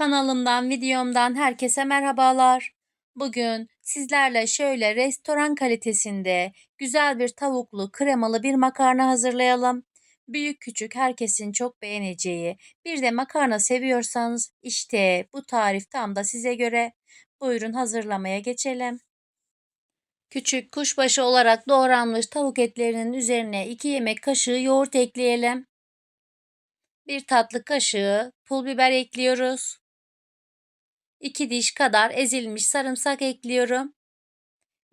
Kanalımdan, videomdan herkese merhabalar. Bugün sizlerle şöyle restoran kalitesinde güzel bir tavuklu kremalı bir makarna hazırlayalım. Büyük küçük herkesin çok beğeneceği, bir de makarna seviyorsanız işte bu tarif tam da size göre. Buyurun hazırlamaya geçelim. Küçük kuşbaşı olarak doğranmış tavuk etlerinin üzerine 2 yemek kaşığı yoğurt ekleyelim. 1 tatlı kaşığı pul biber ekliyoruz. 2 diş kadar ezilmiş sarımsak ekliyorum.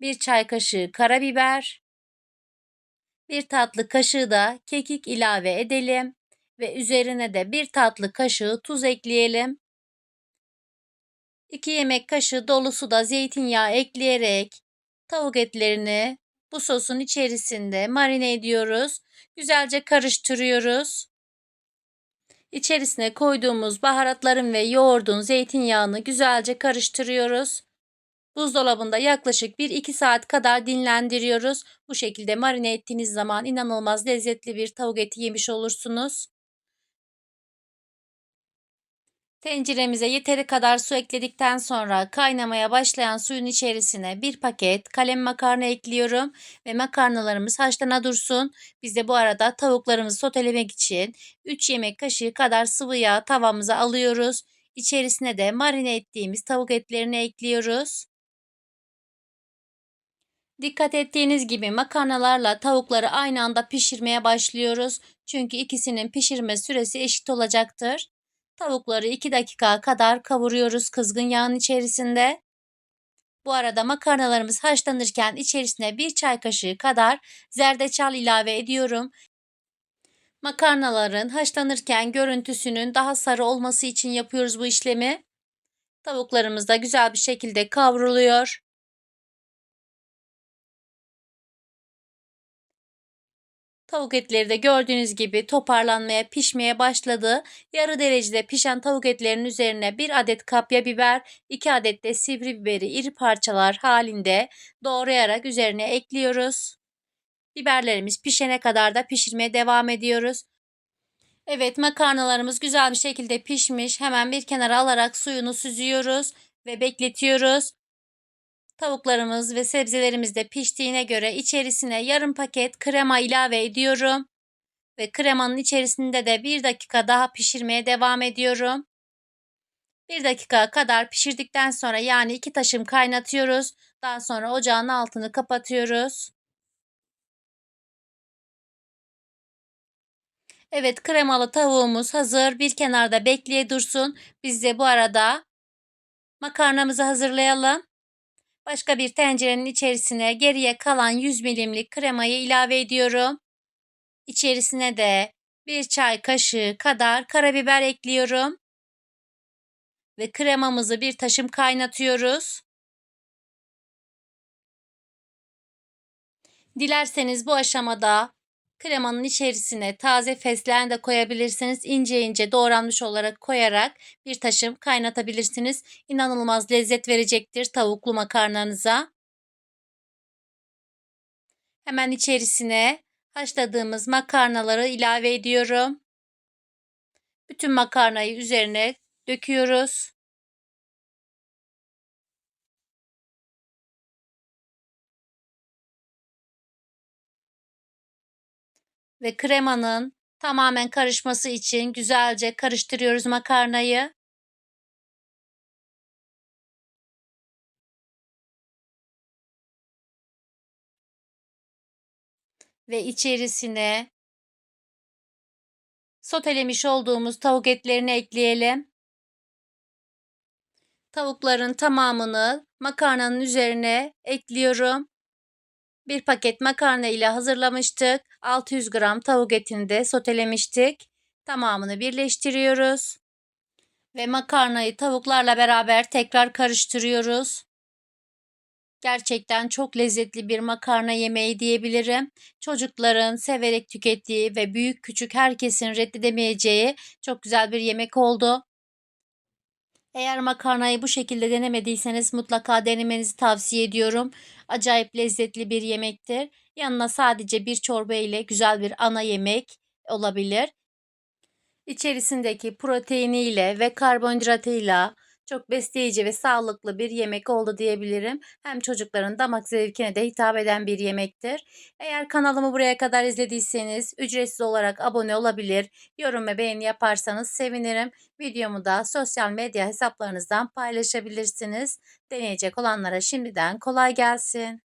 1 çay kaşığı karabiber. 1 tatlı kaşığı da kekik ilave edelim ve üzerine de 1 tatlı kaşığı tuz ekleyelim. 2 yemek kaşığı dolusu da zeytinyağı ekleyerek tavuk etlerini bu sosun içerisinde marine ediyoruz. Güzelce karıştırıyoruz. İçerisine koyduğumuz baharatların ve yoğurdun zeytinyağını güzelce karıştırıyoruz. Buzdolabında yaklaşık 1-2 saat kadar dinlendiriyoruz. Bu şekilde marine ettiğiniz zaman inanılmaz lezzetli bir tavuk eti yemiş olursunuz. Tenceremize yeteri kadar su ekledikten sonra kaynamaya başlayan suyun içerisine bir paket kalem makarna ekliyorum ve makarnalarımız haşlana dursun. Biz de bu arada tavuklarımızı sotelemek için 3 yemek kaşığı kadar sıvı yağ tavamıza alıyoruz. İçerisine de marine ettiğimiz tavuk etlerini ekliyoruz. Dikkat ettiğiniz gibi makarnalarla tavukları aynı anda pişirmeye başlıyoruz. Çünkü ikisinin pişirme süresi eşit olacaktır. Tavukları 2 dakika kadar kavuruyoruz kızgın yağın içerisinde. Bu arada makarnalarımız haşlanırken içerisine 1 çay kaşığı kadar zerdeçal ilave ediyorum. Makarnaların haşlanırken görüntüsünün daha sarı olması için yapıyoruz bu işlemi. Tavuklarımız da güzel bir şekilde kavruluyor. Tavuk etleri de gördüğünüz gibi toparlanmaya, pişmeye başladı. Yarı derecede pişen tavuk etlerinin üzerine 1 adet kapya biber, 2 adet de sivri biberi iri parçalar halinde doğrayarak üzerine ekliyoruz. Biberlerimiz pişene kadar da pişirmeye devam ediyoruz. Evet makarnalarımız güzel bir şekilde pişmiş. Hemen bir kenara alarak suyunu süzüyoruz ve bekletiyoruz. Tavuklarımız ve sebzelerimiz de piştiğine göre içerisine yarım paket krema ilave ediyorum. Ve kremanın içerisinde de bir dakika daha pişirmeye devam ediyorum. Bir dakika kadar pişirdikten sonra yani iki taşım kaynatıyoruz. Daha sonra ocağın altını kapatıyoruz. Evet kremalı tavuğumuz hazır. Bir kenarda bekleye dursun. Biz de bu arada makarnamızı hazırlayalım. Başka bir tencerenin içerisine geriye kalan 100 milimlik kremayı ilave ediyorum. İçerisine de bir çay kaşığı kadar karabiber ekliyorum. Ve kremamızı bir taşım kaynatıyoruz. Dilerseniz bu aşamada Kremanın içerisine taze fesleğen de koyabilirsiniz. İnce ince doğranmış olarak koyarak bir taşım kaynatabilirsiniz. İnanılmaz lezzet verecektir tavuklu makarnanıza. Hemen içerisine haşladığımız makarnaları ilave ediyorum. Bütün makarnayı üzerine döküyoruz. Ve kremanın tamamen karışması için güzelce karıştırıyoruz makarnayı. Ve içerisine sotelemiş olduğumuz tavuk etlerini ekleyelim. Tavukların tamamını makarnanın üzerine ekliyorum. Bir paket makarna ile hazırlamıştık. 600 gram tavuk etini de sotelemiştik. Tamamını birleştiriyoruz. Ve makarnayı tavuklarla beraber tekrar karıştırıyoruz. Gerçekten çok lezzetli bir makarna yemeği diyebilirim. Çocukların severek tükettiği ve büyük küçük herkesin reddedemeyeceği çok güzel bir yemek oldu. Eğer makarnayı bu şekilde denemediyseniz mutlaka denemenizi tavsiye ediyorum. Acayip lezzetli bir yemektir. Yanına sadece bir çorba ile güzel bir ana yemek olabilir. İçerisindeki proteiniyle ve karbonhidratıyla çok besleyici ve sağlıklı bir yemek oldu diyebilirim. Hem çocukların damak zevkine de hitap eden bir yemektir. Eğer kanalımı buraya kadar izlediyseniz ücretsiz olarak abone olabilir, yorum ve beğeni yaparsanız sevinirim. Videomu da sosyal medya hesaplarınızdan paylaşabilirsiniz. Deneyecek olanlara şimdiden kolay gelsin.